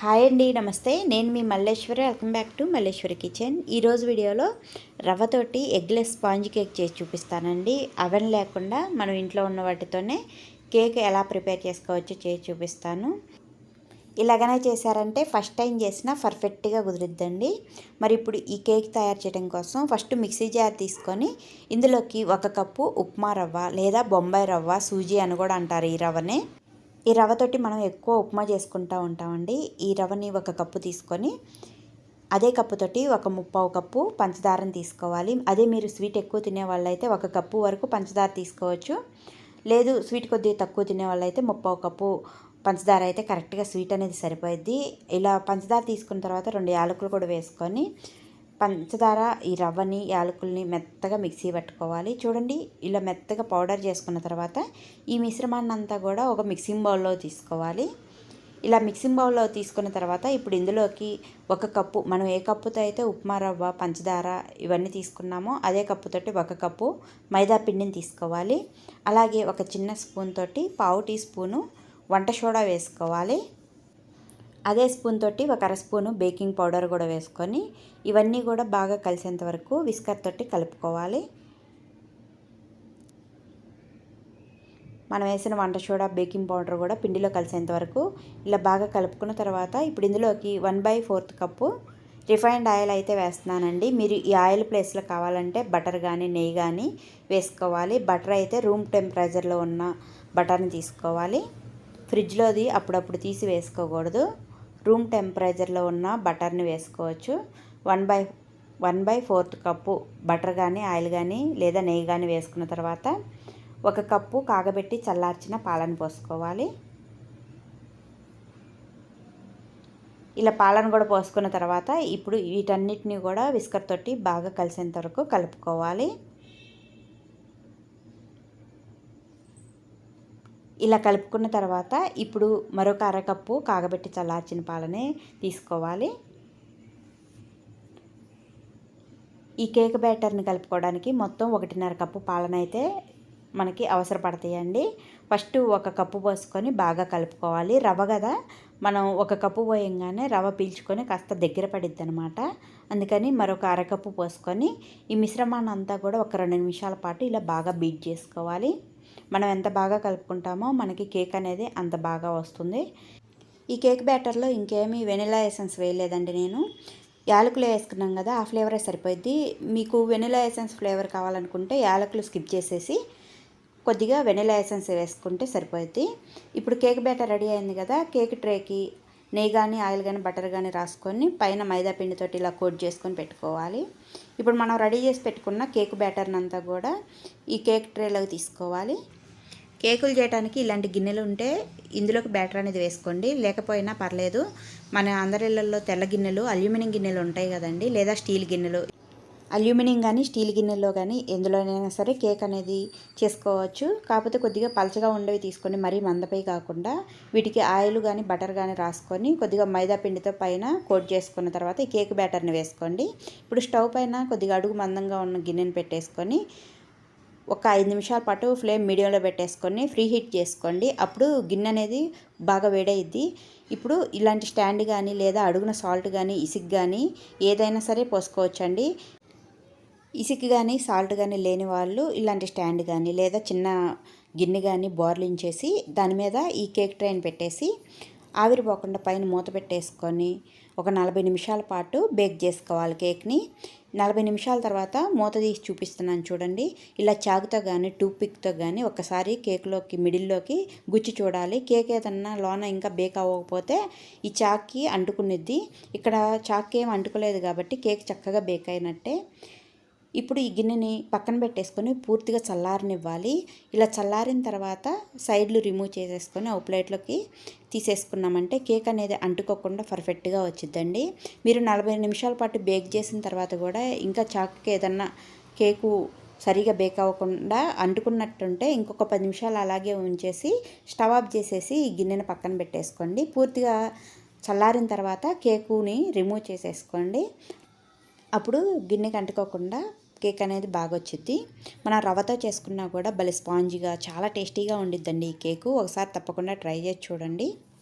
Hi అండి నమస్తే. నేను మీ Malleswari. Welcome back to Malleswari kitchen ఈరోజు వీడియోలో రవ్వతోటి ఎగ్లెస్ స్పాంజ్ కేక్ చేసి చూపిస్తానండి. అవెన్ లేకుండా మనం ఇంట్లో ఉన్న వాటితోనే కేక్ ఎలా ప్రిపేర్ చేసుకోవచ్చో చేసి చూపిస్తాను. ఇలాగనే చేశారంటే ఫస్ట్ టైం చేసినా పర్ఫెక్ట్గా కుదిరిద్దండి. మరి ఇప్పుడు ఈ కేక్ తయారు చేయడం కోసం ఫస్ట్ మిక్సీ జార్ తీసుకొని ఇందులోకి ఒక కప్పు ఉప్మా రవ్వ లేదా బొంబాయి రవ్వ సూజీ అని కూడా అంటారు ఈ రవ్వనే. ఈ రవ్వతోటి మనం ఎక్కువ ఉప్మా చేసుకుంటూ ఉంటామండి. ఈ రవ్వని ఒక కప్పు తీసుకొని అదే కప్పుతోటి ఒక ముప్పావు కప్పు పంచదారని తీసుకోవాలి. అదే మీరు స్వీట్ ఎక్కువ తినే వాళ్ళైతే ఒక కప్పు వరకు పంచదార తీసుకోవచ్చు. లేదు స్వీట్ కొద్దిగా తక్కువ తినే వాళ్ళైతే ముప్పావు కప్పు పంచదార అయితే కరెక్ట్గా స్వీట్ అనేది సరిపోయిద్ది. ఇలా పంచదార తీసుకున్న తర్వాత రెండు యాలకులు కూడా వేసుకొని పంచదార ఈ రవ్వని యాలకుల్ని మెత్తగా మిక్సీ పట్టుకోవాలి. చూడండి ఇలా మెత్తగా పౌడర్ చేసుకున్న తర్వాత ఈ మిశ్రమాన్ని అంతా కూడా ఒక మిక్సింగ్ బౌల్లో తీసుకోవాలి. ఇలా మిక్సింగ్ బౌల్లో తీసుకున్న తర్వాత ఇప్పుడు ఇందులోకి ఒక కప్పు మనం ఏ కప్పుతో అయితే ఉప్మా రవ్వ పంచదార ఇవన్నీ తీసుకున్నామో అదే కప్పుతోటి ఒక కప్పు మైదా పిండిని తీసుకోవాలి. అలాగే ఒక చిన్న స్పూన్ తోటి పావు టీ స్పూను వంట సోడా వేసుకోవాలి. అదే స్పూన్ తోటి ఒక అర స్పూను బేకింగ్ పౌడర్ కూడా వేసుకొని ఇవన్నీ కూడా బాగా కలిసేంత వరకు విస్కర్ తోటి కలుపుకోవాలి. మనం వేసిన వంట సోడా బేకింగ్ పౌడర్ కూడా పిండిలో కలిసేంత వరకు ఇలా బాగా కలుపుకున్న తర్వాత ఇప్పుడు ఇందులోకి one by fourth cup refined oil అయితే వేస్తున్నానండి. మీరు ఈ ఆయిల్ ప్లేస్లో కావాలంటే బటర్ కానీ నెయ్యి కానీ వేసుకోవాలి. బటర్ అయితే రూమ్ టెంపరేచర్లో ఉన్న బటర్ని తీసుకోవాలి. ఫ్రిడ్జ్లోది అప్పుడప్పుడు తీసి వేసుకోకూడదు. రూమ్ టెంపరేచర్లో ఉన్న బటర్ని వేసుకోవచ్చు. One by one by fourth cup butter కానీ ఆయిల్ కానీ లేదా నెయ్యి కానీ వేసుకున్న తర్వాత ఒక కప్పు కాగబెట్టి చల్లార్చిన పాలను పోసుకోవాలి. ఇలా పాలను కూడా పోసుకున్న తర్వాత ఇప్పుడు వీటన్నిటిని కూడా విస్కర్ తోటి బాగా కలిసేంత వరకు కలుపుకోవాలి. ఇలా కలుపుకున్న తర్వాత ఇప్పుడు మరొక అరకప్పు కాగబెట్టి చల్లార్చిన పాలనే తీసుకోవాలి. ఈ కేక్ బ్యాటర్ని కలుపుకోవడానికి మొత్తం ఒకటిన్నర కప్పు పాలనైతే మనకి అవసరపడతాయండి. ఫస్ట్ ఒక కప్పు పోసుకొని బాగా కలుపుకోవాలి. రవ్వ కదా మనం ఒక కప్పు పోయంగానే రవ్వ పీల్చుకొని కాస్త దగ్గర పడిద్ది అనమాట అందుకని మరొక అరకప్పు పోసుకొని ఈ మిశ్రమాన్ని అంతా కూడా ఒక రెండు నిమిషాల పాటు ఇలా బాగా బీట్ చేసుకోవాలి. మనం ఎంత బాగా కలుపుకుంటామో మనకి కేక్ అనేది అంత బాగా వస్తుంది. ఈ కేక్ బ్యాటర్లో ఇంకేమీ వెనిలా ఎసెన్స్ వేయలేదండి నేను. యాలకులు వేసుకున్నాం కదా ఆ ఫ్లేవరే సరిపోద్ది మీకు వెనిలా ఎసెన్స్ ఫ్లేవర్ కావాలనుకుంటే యాలకులు స్కిప్ చేసేసి కొద్దిగా వెనిలా ఎసెన్స్ వేసుకుంటే సరిపోద్ది ఇప్పుడు కేక్ బ్యాటర్ రెడీ అయింది కదా కేక్ ట్రేకి నెయ్యి కానీ ఆయిల్ కానీ బటర్ కానీ రాసుకొని పైన మైదా పిండితోటి ఇలా కోట్ చేసుకొని పెట్టుకోవాలి. ఇప్పుడు మనం రెడీ చేసి పెట్టుకున్న కేక్ బ్యాటర్ని అంతా కూడా ఈ కేక్ ట్రేలోకి తీసుకోవాలి. కేకులు చేయడానికి ఇలాంటి గిన్నెలు ఉంటే ఇందులోకి బ్యాటర్ అనేది వేసుకోండి. లేకపోయినా పర్లేదు. మన అందరిళ్ళల్లో తెల్ల గిన్నెలు అల్యూమినియం గిన్నెలు ఉంటాయి కదండి. లేదా స్టీల్ గిన్నెలు. అల్యూమినియం కానీ స్టీల్ గిన్నెలో కానీ ఎందులోనైనా సరే కేక్ అనేది చేసుకోవచ్చు. కాకపోతే కొద్దిగా పలచగా ఉండేవి తీసుకొని మరీ మందపై కాకుండా వీటికి ఆయిల్ కానీ బటర్ కానీ రాసుకొని కొద్దిగా మైదా పిండితో పైన కోట్ చేసుకున్న తర్వాత ఈ కేక్ బ్యాటర్ని వేసుకోండి. ఇప్పుడు స్టవ్ పైన కొద్దిగా అడుగు మందంగా ఉన్న గిన్నెని పెట్టేసుకొని ఒక ఐదు నిమిషాల పాటు ఫ్లేమ్ మీడియంలో పెట్టేసుకొని ఫ్రీ హీట్ చేసుకోండి. అప్పుడు గిన్నె అనేది బాగా వేడైద్ది. ఇప్పుడు ఇలాంటి స్టాండ్ కానీ లేదా అడుగున సాల్ట్ కానీ ఇసుక్ కానీ ఏదైనా సరే పోసుకోవచ్చండి. ఇసుక కానీ సాల్ట్ కానీ లేని వాళ్ళు ఇలాంటి స్టాండ్ కానీ లేదా చిన్న గిన్నె కానీ బోర్లించేసి దాని మీద ఈ కేక్ ట్రైన్ పెట్టేసి ఆవిరిపోకుండా పైన మూత పెట్టేసుకొని ఒక నలభై నిమిషాల పాటు బేక్ చేసుకోవాలి కేక్ని నలభై నిమిషాల తర్వాత మూత తీసి చూపిస్తున్నాను చూడండి. ఇలా చాకుతో కానీ టూప్ పిక్తో కానీ ఒకసారి కేక్లోకి మిడిల్లోకి గుచ్చి చూడాలి. కేక్ ఏదన్నా లోన ఇంకా బేక్ అవ్వకపోతే ఈ చాక్కి అంటుకునిద్ది. ఇక్కడ చాక్ ఏం అంటుకోలేదు కాబట్టి కేక్ చక్కగా బేక్ అయినట్టే. ఇప్పుడు ఈ గిన్నెని పక్కన పెట్టేసుకొని పూర్తిగా చల్లారనివ్వాలి. ఇలా చల్లారిన తర్వాత సైడ్లు రిమూవ్ చేసేసుకొని ఒక ప్లేట్లోకి తీసేసుకున్నామంటే కేక్ అనేది అంటుకోకుండా పర్ఫెక్ట్గా వచ్చిద్దండి. మీరు నలభై నిమిషాల పాటు బేక్ చేసిన తర్వాత కూడా ఇంకా చాక్కి ఏదన్నా కేకు సరిగా బేక్ అవ్వకుండా అంటుకున్నట్టుంటే ఇంకొక పది నిమిషాలు అలాగే ఉంచేసి స్టవ్ ఆఫ్ చేసేసి ఈ గిన్నెను పక్కన పెట్టేసుకోండి. పూర్తిగా చల్లారిన తర్వాత కేకుని రిమూవ్ చేసేసుకోండి. అప్పుడు గిన్నెకి అంటుకోకుండా కేక్ అనేది బాగా వచ్చింది మనం రవ్వతో చేసుకున్నా కూడా భలే స్పాంజీగా చాలా టేస్టీగా ఉండిద్దండి ఈ కేకు. ఒకసారి తప్పకుండా ట్రై చేసి చూడండి.